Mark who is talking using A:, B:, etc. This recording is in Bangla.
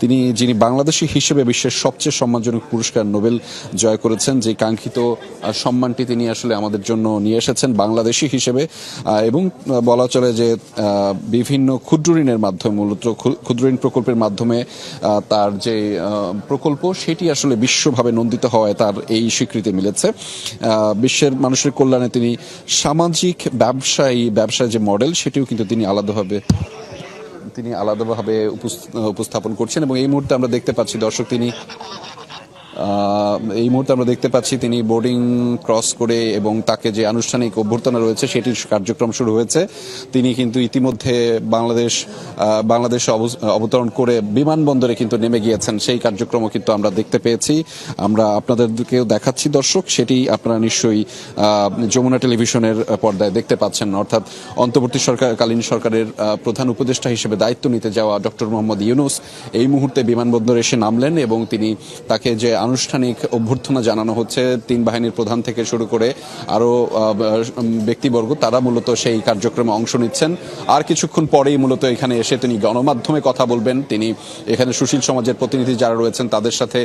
A: তিনি, যিনি বাংলাদেশি হিসেবে বিশ্বের সবচেয়ে সম্মানজনক পুরস্কার নোবেল জয় করেছেন, যে কাঙ্ক্ষিত সম্মানটি তিনি আসলে আমাদের জন্য নিয়ে এসেছেন বাংলাদেশি হিসেবে। এবং বলা চলে যে বিভিন্ন ক্ষুদ্র ঋণের মাধ্যমে, মূলত ক্ষু- ক্ষুদ্র ঋণ প্রকল্পের মাধ্যমে তার যে প্রকল্প, সেটি আসলে বিশ্বভাবে নন্দিত হওয়ায় তার এই স্বীকৃতি মিলেছে। বিশ্বের মানুষের কল্যাণে তিনি সামাজিক ব্যবসায়ী, ব্যবসায় যে মডেল, সেটিও কিন্তু তিনি আলাদাভাবে তিনি আলাদাভাবে উপস্থাপন করছেন এবং এই মুহূর্তে আমরা দেখতে পাচ্ছি দর্শক তিনি এই মুহূর্তে আমরা দেখতে পাচ্ছি তিনি বোর্ডিং ক্রস করে এবং তাকে যে আনুষ্ঠানিক অভ্যর্থনা রয়েছে সেটির কার্যক্রম শুরু হয়েছে। তিনি কিন্তু ইতিমধ্যে বাংলাদেশ বাংলাদেশে অবতরণ করে বিমানবন্দরে কিন্তু নেমে গিয়েছেন। সেই কার্যক্রমও কিন্তু আমরা দেখতে পেয়েছি। আমরা আপনাদেরকেও দেখাচ্ছি দর্শক, সেটি আপনারা নিশ্চয়ই যমুনা টেলিভিশনের পর্দায় দেখতে পাচ্ছেন। অর্থাৎ অন্তর্বর্তী সরকারকালীন সরকারের প্রধান উপদেষ্টা হিসেবে দায়িত্ব নিতে যাওয়া ডক্টর মোহাম্মদ ইউনুস এই মুহূর্তে বিমানবন্দরে এসে নামলেন এবং তিনি তাকে যে আনুষ্ঠানিক অভ্যর্থনা জানানো হচ্ছে। তিন বাহিনীর প্রধান থেকে শুরু করে আরও ব্যক্তিবর্গ, তারা মূলত সেই কার্যক্রমে অংশ নিচ্ছেন। আর কিছুক্ষণ পরেই মূলত এখানে এসে তিনি গণমাধ্যমে কথা বলবেন। তিনি এখানে সুশীল সমাজের প্রতিনিধি যারা রয়েছেন তাদের সাথে